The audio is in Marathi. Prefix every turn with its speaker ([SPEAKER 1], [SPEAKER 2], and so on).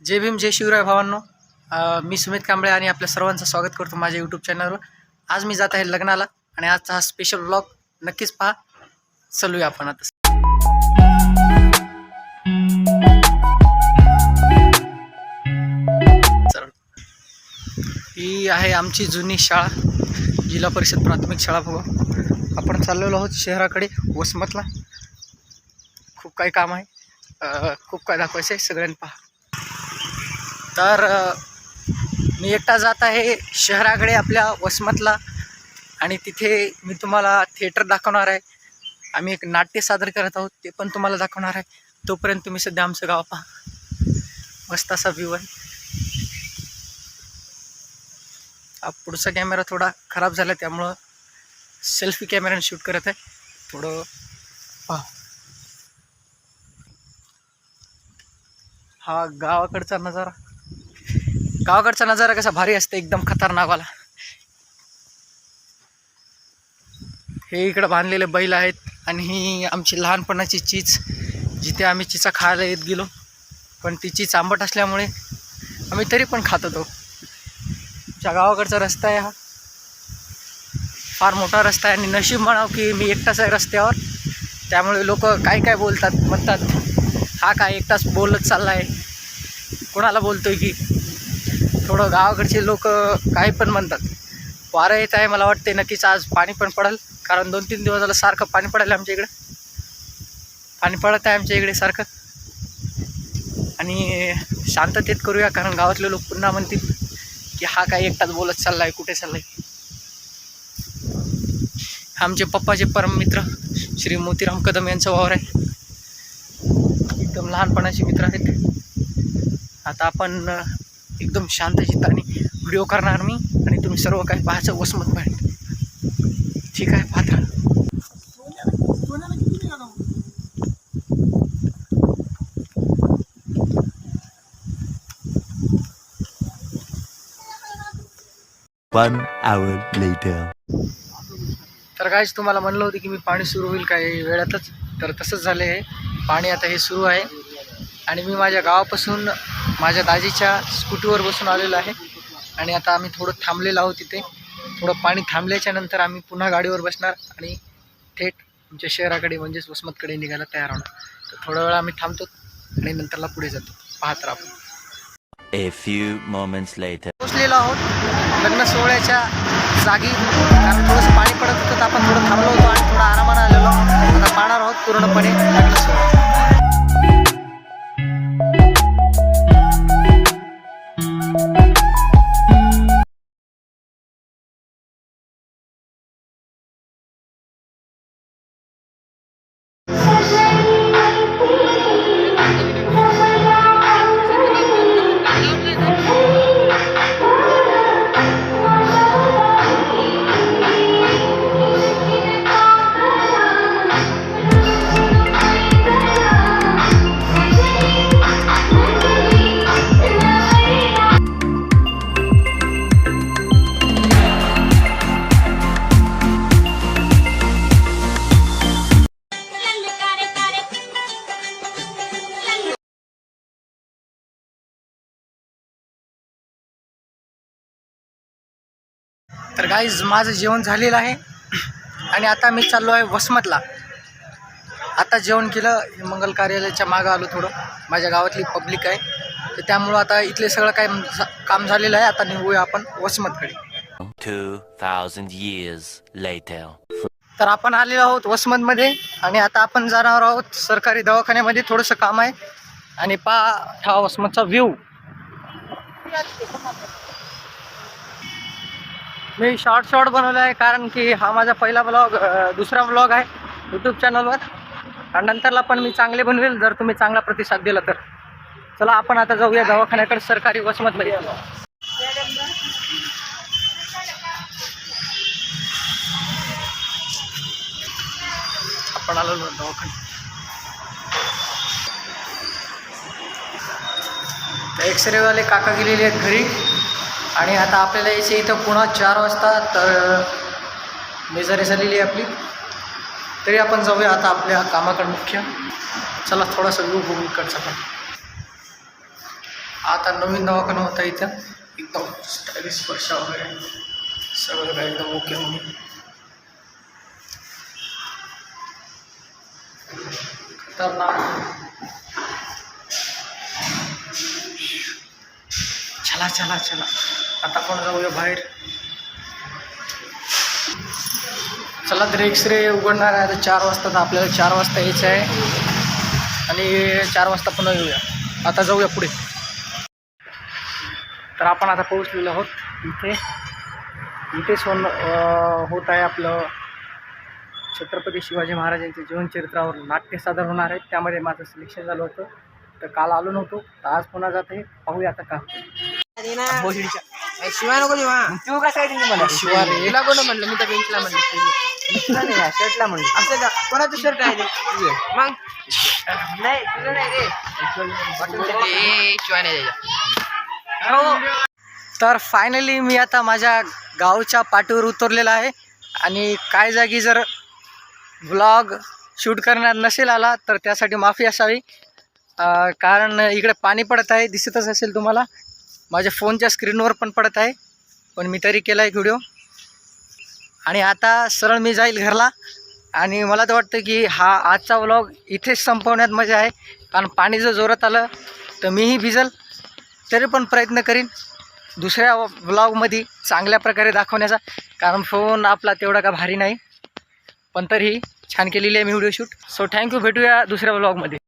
[SPEAKER 1] जय भीम जय शिवराय भावांनो. मी सुमित कांबळे आणि आपल्या सर्वांचं स्वागत करतो माझ्या यूट्यूब चॅनलवर आज मी जात आहे लग्नाला आणि आजचा हा स्पेशल ब्लॉग नक्कीच पहा. चलूया आपण आता. ही आहे आमची जुनी शाळा जिल्हा परिषद प्राथमिक शाळा बघू आपण चाललेलो आहोत शहराकडे वसमतला. खूप काही काम आहे. खूप काय दाखवायचं आहे सगळ्यांनी पहा. तर मी एकटा जात आहे शहराकडे आपल्या वसमतला आणि तिथे मी तुम्हाला थिएटर दाखवणार आहे. आम्ही एक नाट्य सादर करत आहोत ते पण तुम्हाला दाखवणार आहे. तोपर्यंत तुम्ही सध्या आमचं गाव पहा. मस्त असा व्ह्यू आहे. हा पुढचा कॅमेरा थोडा खराब झाला त्यामुळं सेल्फी कॅमेऱ्याने शूट करत आहे. थोडं पहा. हा गावाकडचा नजारा. गावाकडचा नजारा कसा भारी असते एकदम खतरनाकवाला हे इकडं बांधलेले बैल आहेत आणि ही आमची लहानपणाची चीज जिथे आम्ही चिचा खायला येत गेलो. पण ती चीच आंबट असल्यामुळे आम्ही तरी पण खात होतो. आमच्या गावाकडचा रस्ता आहे हा. फार मोठा रस्ता आहे आणि नशीब म्हणाव की मी एकटाच आहे रस्त्यावर. त्यामुळे लोक काय काय बोलतात म्हणतात हा काय एकटाच बोलत चालला आहे कोणाला बोलतोय की? थोडं गावाकडचे लोक काही पण म्हणतात. वारं येत आहे मला वाटते नक्कीच आज पाणी पण पडेल. कारण दोन तीन दिवस झालं सारखं पाणी पडायला आमच्या इकडे. पाणी पडत आहे आमच्या इकडे सारखं. आणि शांततेत करूया कारण गावातले लोक पुन्हा म्हणतील की हा काय एकटाच बोलत चालला आहे कुठे चालला आहे आमचे पप्पाचे परम मित्र श्री मोतीराम कदम यांचा वावर आहे. एकदम लहानपणाचे मित्र आहेत. आता आपण एकदम शांत चित्ताने व्हिडिओ करणार मी आणि तुम्ही सर्व काही पाहायचं वसमत पाहिजे ठीक आहे पाहत राहा
[SPEAKER 2] One hour later.
[SPEAKER 1] तर काहीच तुम्हाला म्हणलं होतं की मी पाणी सुरू होईल काही वेळातच. तर तसंच झालं आहे पाणी आता हे सुरू आहे. आणि मी माझ्या गावापासून माझ्या दाजीच्या स्कूटीवर बसून आलेलो आहे. आणि आता आम्ही थोडं थांबलेलो आहोत तिथे थोडं पाणी थांबल्याच्या नंतर आम्ही पुन्हा गाडीवर बसणार आणि थेट आमच्या शहराकडे म्हणजेच वसमतकडे निघायला तयार होणार. तर थोडा वेळ आम्ही थांबतो आणि नंतरला पुढे जातो. पाहत राहा आपण.
[SPEAKER 2] A few moments later.
[SPEAKER 1] पोचलेलो आहोत. लग्न सोहळ्याच्या जागी. कारण थोडंसं पाणी पडत होतं तर आपण थोडं थांबलो होतो आणि थोडं आरामानं आलेलो. आता पाहणार आहोत पूर्णपणे लग्न सोहळा. तर गाईज माझं जेवण झालेलं आहे. आणि आता मी चाललो आहे वसमतला. आता जेवण केलं मंगल कार्यालयाच्या मागं आलो थोडं. माझ्या गावातली पब्लिक आहे. तर त्यामुळं आता इथले सगळं काय काम झालेलं आहे. आता निघूया आपण वसमतकडे. तर आपण आलेलो आहोत वसमतमध्ये. आणि आता आपण जाणार आहोत सरकारी दवाखान्यामध्ये. थोडंसं काम आहे. आणि पा हा वसमतचा व्ह्यू मी शॉर्ट शॉर्ट बनवलं आहे कारण की हा माझा पहिला ब्लॉग दुसरा ब्लॉग आहे यूट्यूब चॅनलवर आणि नंतरला पण मी चांगले बनवेल जर तुम्ही चांगला प्रतिसाद दिला तर. चला आपण आता जाऊया दवाखान्याकडे सरकारी वसमतमध्ये आपण आलो दवाखान्यात. एक्सरेवाले काका गेलेले आहेत घरी. आणि आता आपल्याला यायचे इथं पुन्हा चार वाजता तर मेजारी झालेली आहे आपली. तरी आपण जाऊया आता आपल्या कामाकडे मुख्य. चला थोडासा व्यू बघू इकडचा पण. आता नवीन दवाखाना होता इथं. एकदम स्टायलिश वर्षा वगैरे. सगळं काय एकदम ओके म्हणून खतरनाक. चला चला चला. आता पण जाऊया बाहेर? चला तर एक्सरे उघडणार आहे. आता चार वाजता तर आपल्याला चार वाजता यायचं आहे. आणि चार वाजता पुन्हा येऊया. आता जाऊया पुढे. तर आपण आता पोहोचलेलो आहोत इथे. इथेच सोन होत आहे आपलं छत्रपती शिवाजी महाराजांच्या जीवनचरित्रावर नाट्य सादर होणार आहे. त्यामध्ये माझं सिलेक्शन झालं होतं. तर काल आलो नव्हतो. तर आज पुन्हा जात. आहे पाहूया आता का
[SPEAKER 3] शिवाय नको देवा
[SPEAKER 1] तू कसं मला? शिवाय रे.
[SPEAKER 3] तुला कोण म्हणलं? मी त्या बेंचला म्हणलं.
[SPEAKER 1] शर्टला म्हणलं.
[SPEAKER 3] असं का? कोणाचं शर्ट आहे ते? मग? नाही तुझं नाही रे. ए, शिवाय नाही द्यायचा.
[SPEAKER 1] तर फायनली मी आता माझ्या गावच्या पाठीवर उतरलेला आहे. आणि काय जागी जर ब्लॉग शूट करण्यात नसेल आला तर त्यासाठी माफी असावी. कारण इकडे पाणी पडत आहे दिसतच असेल तुम्हाला. माझ्या फोनच्या स्क्रीनवर पण पडत आहे पण मी तरी केला आहे व्हिडिओ. आणि आता सरळ मी जाईल घरला. आणि मला तर वाटतं की हा आजचा व्लॉग इथेच संपवण्यात मजा आहे कारण पाणी जर जोरात आलं तर मीही भिजल तरी पण प्रयत्न करीन दुसऱ्या व्लॉगमध्ये चांगल्या प्रकारे दाखवण्याचा कारण फोन आपला तेवढा का भारी नाही. पण तरीही छान केलेली आहे मी video shoot. So thank you भेटूया दुसऱ्या व्लॉगमध्ये